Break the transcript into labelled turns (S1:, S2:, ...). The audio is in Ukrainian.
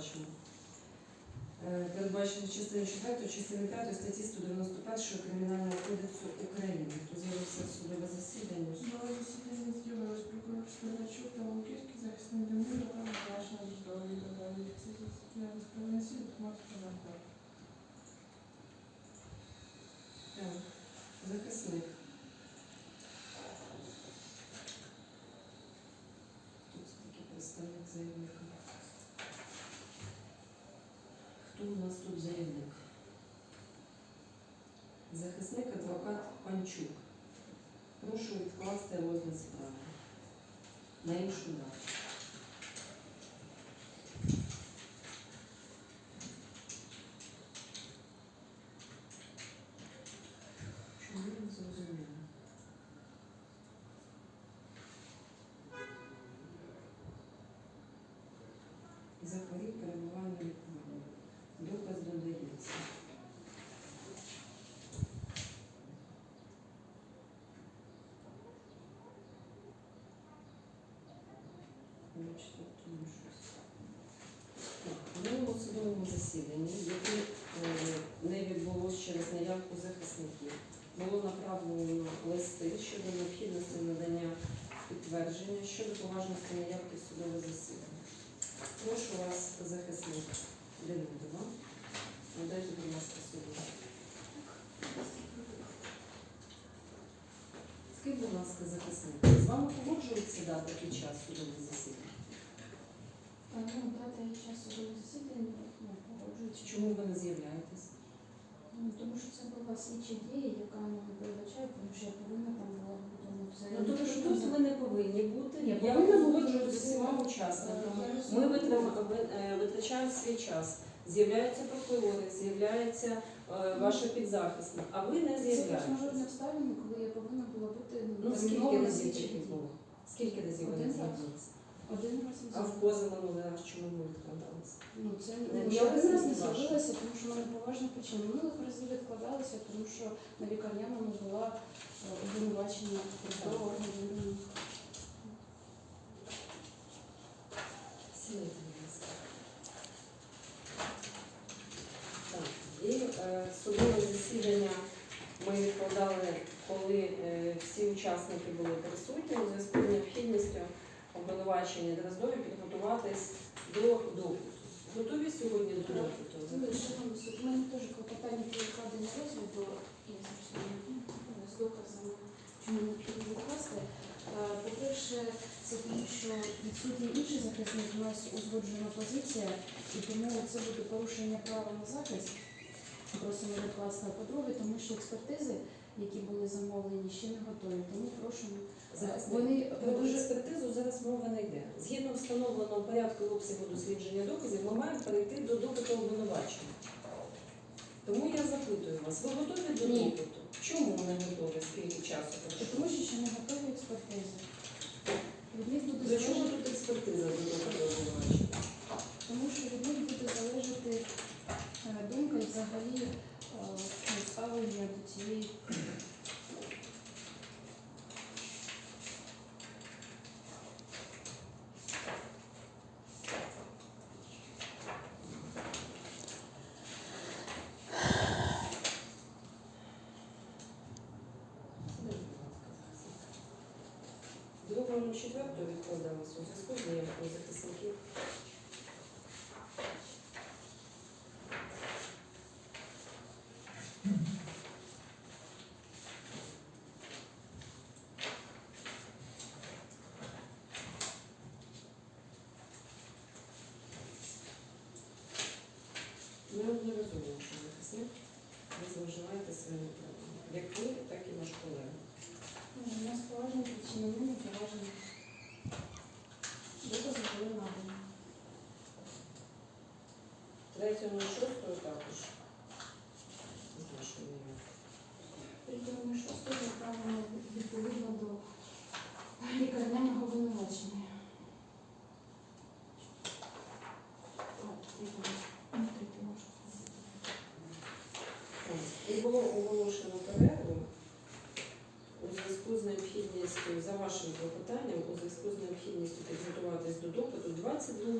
S1: бачимо. Е, Передбачено частиною 4 частини 5 статті 191 Кримінального кодексу України. Хто з'явився судове засідання?
S2: Судове засідання з'явилось прокурор Шмирачук та Лумківський захисник Демира та Миколаївна Вікторії додали. Це засідання справи суд коментар.
S1: Так. Захисник. Тут такий представник заявника. Хто у нас тут заявник? Захисник адвокат Панчук. Прошу відкласти розгляд справи на іншу дату. Захворів перебуває судовому засіданні, яке е, не відбулося через наявку захисників, було направлено листи щодо необхідності надання підтвердження щодо поважності наявки в судове засідання. Прошу вас, захисник Демидова, надайте, будь ласка, суду. Скажіть, будь ласка, захисник, з вами погоджується дата під час судового засідання?
S3: Ну, і час судового засідання ну, погоджується.
S1: Чому ви не з'являєтесь?
S3: Ну, тому що це була слідча дія, яка не передбачає, тому що я повинна там була бути ну, це.
S1: Ну, тобто ж тут ви не повинні бути.
S3: Ні,
S1: Я
S3: повинна
S1: погоджуюсь
S3: бути.
S1: з усіма учасниками. Ми е, витрачаємо свій час. З'являються прокурори, з'являється е, ваша підзахисна, а ви не
S3: Це
S1: з'являєтесь.
S3: міжнародне обставини, коли я повинна була бути
S1: Ну скільки разів таких було? Скільки разів ви не з'явилися?
S3: Один раз
S1: А в
S3: з'явилася.
S1: позаминулий раз чому ви відкладалися?
S3: Ну, це
S1: Не
S3: я один раз не з'явилася, тому що в мене поважна причина. Минулих разів відкладалася, тому що на лікарняному була е, обвинувачення.
S1: Сідайте, будь ласка. Так, і е, судове засідання ми відкладали, коли е, всі учасники були присутні у зв'язку з необхідністю обвинувачення Дроздові підготуватись до допиту. Готові сьогодні до допиту?
S3: Шановний суд, у мене теж клопотання про відкладення розгляду і з доказами, чому необхідно відкласти. Е, По-перше, це тому, що відсутній інший захисник у нас узгоджена позиція, і тому це буде порушення права на захист. Просимо відкласти. А по-друге, тому що експертизи, які були замовлені, ще не готові. Тому прошу.
S1: Зараз
S3: Вони
S1: Про дуже експертизу зараз мова не йде. Згідно встановленого порядку обсягу дослідження доказів, ми маємо перейти до допиту обвинувачення. Тому я запитую вас, ви готові до допиту? Чому не готові? Скільки часу
S3: тому, що ще не готові експертизи.
S1: Другого четвертого відкладалося у зв'язку з неявкою захисників. Ми одноразово, що захисник, ви зловживаєте своїми правами. Як ви, Третього на шостого також. Ім'я.
S3: Шостого направлено відповідно до лікарняного третього. Ну.
S1: І було оголошено перерву у зв'язку з необхідністю, за вашим клопотанням, у зв'язку з необхідністю підготуватись до допиту 22